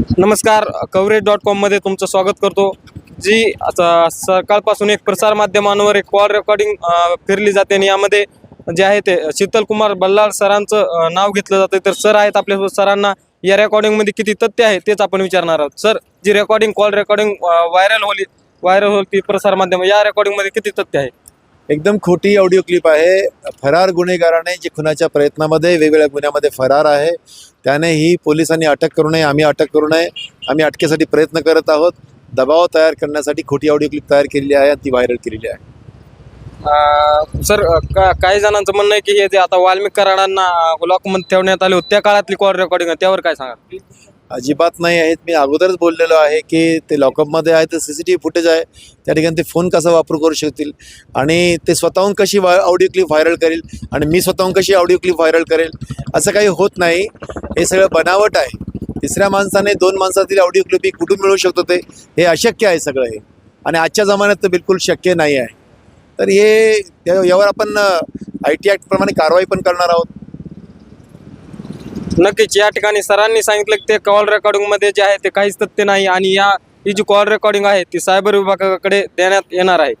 नमस्कार coverage dot कॉममध्ये तुमचं स्वागत करतो. जी सकाळपासून एक प्रसारमाध्यमांवर एक कॉल रेकॉर्डिंग फिरली जाते आणि यामध्ये जे आहे ते शीतल कुमार बल्लाळ सरांचं नाव घेतलं जातं. तर सर आहेत आपल्यासोबत सरांना या रेकॉर्डिंगमध्ये किती तथ्य आहे तेच आपण विचारणार आहोत. Sir ji recording call recording viral Holy viral होती प्रसारमाध्यम या रेकॉर्डिंगमध्ये किती तथ्य आहे? एकदम खोटी ऑडिओ क्लिप आहे. फरार गुन्हेगाराने जे खुनाच्या प्रयत्नामध्ये वेगवेगळ्या गुन्ह्यामध्ये फरार आहे. त्याने ही पोलिसांनी अटक करू नये आम्ही अटक करू नये. आम्ही अटकेसाठी प्रयत्न करत आहोत. दबाव तयार करण्यासाठी खोटी ऑडिओ क्लिप तयार केलेली आहे आणि ती व्हायरल केलेली आहे. सर का काही जणांचं म्हणणं आहे की हे जे आता वाल्मिक कराडांना लॉकमध्ये ठेवण्यात आले होते त्या काळातली कॉल रेकॉर्डिंग त्यावर काय सांगा अजिबात नाही आहेत. मी अगोदरच बोललेलो आहे की ते लॉकअपमध्ये आहे तर C C T V footage आहे. त्या ठिकाणी ते फोन कसा वापर करू शकतील? आणि ते स्वतःहून कशी वा ऑडिओ क्लिप व्हायरल करेल? आणि मी स्वतःहून कशी ऑडिओ क्लिप व्हायरल करेल? असं काही होत नाही. हे सगळं बनावट आहे. तिसऱ्या माणसाने दोन माणसातील ऑडिओ क्लिप ही कुठून मिळू शकतो ते? हे अशक्य आहे सगळं हे. आणि आजच्या जमान्यात तर बिलकुल शक्य नाही आहे. तर हे त्या- यावर आपण आय टी ॲक्टप्रमाणे कारवाई पण करणार आहोत. नक्कीच या ठिकाणी सरांनी सांगितलं की ते कॉल रेकॉर्डिंगमध्ये जे आहे ते काहीच तथ्य नाही आणि या ही जी कॉल रेकॉर्डिंग आहे ती सायबर विभागाकडे देण्यात येणार आहे.